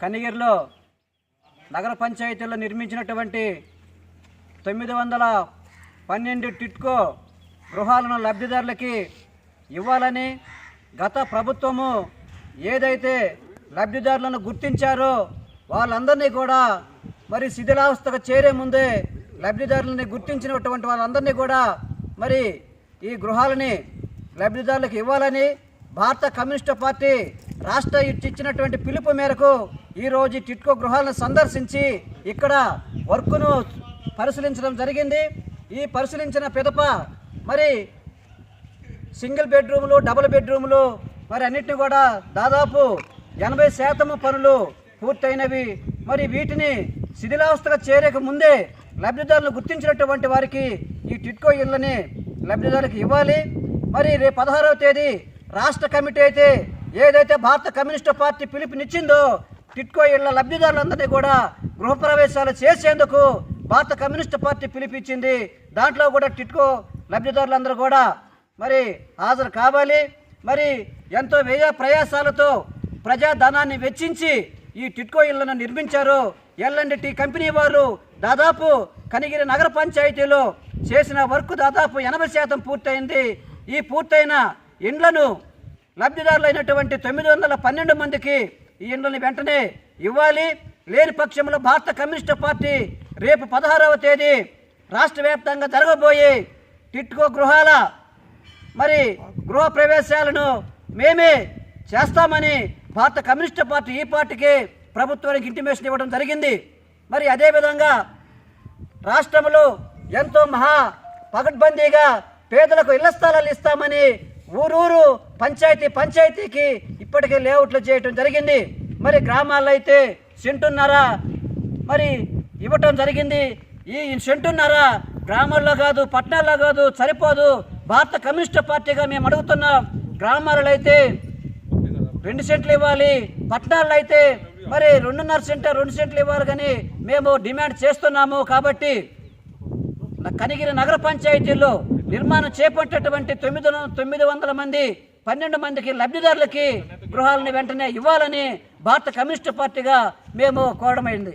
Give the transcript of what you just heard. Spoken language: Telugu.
కనిగిరిలో నగర పంచాయతీలో నిర్మించినటువంటి తొమ్మిది వందల పన్నెండు టిట్కో గృహాలను లబ్ధిదారులకి ఇవ్వాలని గత ప్రభుత్వము ఏదైతే లబ్ధిదారులను గుర్తించారో వాళ్ళందరినీ కూడా మరి శిథిలావస్థకు చేరే ముందే లబ్ధిదారులని గుర్తించినటువంటి వాళ్ళందరినీ కూడా మరి ఈ గృహాలని లబ్ధిదారులకు ఇవ్వాలని భారత కమ్యూనిస్టు పార్టీ రాష్ట్ర ఇచ్చినటువంటి పిలుపు మేరకు ఈరోజు టిట్కో గృహాలను సందర్శించి ఇక్కడ వర్క్ను పరిశీలించడం జరిగింది. ఈ పరిశీలించిన పిదప మరి సింగిల్ బెడ్రూములు డబుల్ బెడ్రూములు మరి అన్నిటిని కూడా దాదాపు ఎనభై శాతము పనులు పూర్తయినవి. మరి వీటిని శిథిలావస్థగా చేరక ముందే లబ్ధిదారులు గుర్తించినటువంటి వారికి ఈ టిట్కో ఇళ్ళని లబ్ధిదారులకు ఇవ్వాలి. మరి రేపు పదహారవ తేదీ రాష్ట్ర కమిటీ అయితే ఏదైతే భారత కమ్యూనిస్టు పార్టీ పిలుపునిచ్చిందో టిట్కో ఇళ్ళ లబ్ధిదారులందరినీ కూడా గృహప్రవేశాలు చేసేందుకు భారత కమ్యూనిస్టు పార్టీ పిలిపించింది దాంట్లో కూడా టిట్కో లబ్ధిదారులందరూ కూడా మరి హాజరు కావాలి. మరి ఎంతో వ్యయ ప్రయాసాలతో ప్రజాధనాన్ని వెచ్చించి ఈ టిట్కో ఇళ్ళను నిర్మించారు. ఎల్ఎండి టీ కంపెనీ వారు దాదాపు కనిగిరి నగర పంచాయతీలో చేసిన వర్క్ దాదాపు ఎనభై శాతం పూర్తయింది. ఈ పూర్తయిన ఇండ్లను లబ్ధిదారులైనటువంటి తొమ్మిది వందల పన్నెండు మందికి ఈ ఇండ్లని వెంటనే ఇవ్వాలి. లేని పక్షంలో భారత కమ్యూనిస్టు పార్టీ రేపు పదహారవ తేదీ రాష్ట్ర వ్యాప్తంగా జరగబోయే టిట్కో గృహాల మరి గృహ ప్రవేశాలను మేమే చేస్తామని భారత కమ్యూనిస్టు పార్టీ ఈ పార్టీకి ప్రభుత్వానికి ఇంటిమేషన్ ఇవ్వడం జరిగింది. మరి అదేవిధంగా రాష్ట్రంలో ఎంతో మహా పగడ్బందీగా పేదలకు ఇళ్ళ స్థలాలు ఇస్తామని ఊరూరు పంచాయతీ పంచాయతీకి ఇప్పటికే లేఅవుట్లు చేయటం జరిగింది. మరి గ్రామాల్లో అయితే సెంటున్నర? మరి ఇవ్వటం జరిగింది. ఈ సెంటున్నర? గ్రామాల్లో కాదు పట్టణాల్లో కాదు సరిపోదు. భారత కమ్యూనిస్ట్ పార్టీగా మేము అడుగుతున్నాం. గ్రామాలలో అయితే రెండు సెంట్లు ఇవ్వాలి. పట్టణాల్లో అయితే మరి రెండున్నర సెంటర్ రెండు సెంట్లు ఇవ్వాలి కానీ మేము డిమాండ్ చేస్తున్నాము కాబట్టి కనిగిరి నగర పంచాయతీలో నిర్మాణం చేపట్టేటువంటి తొమ్మిది తొమ్మిది వందల మంది పన్నెండు మందికి లబ్ధిదారులకి గృహాలను వెంటనే ఇవ్వాలని భారత కమ్యూనిస్టు పార్టీగా మేము కోరడమైంది.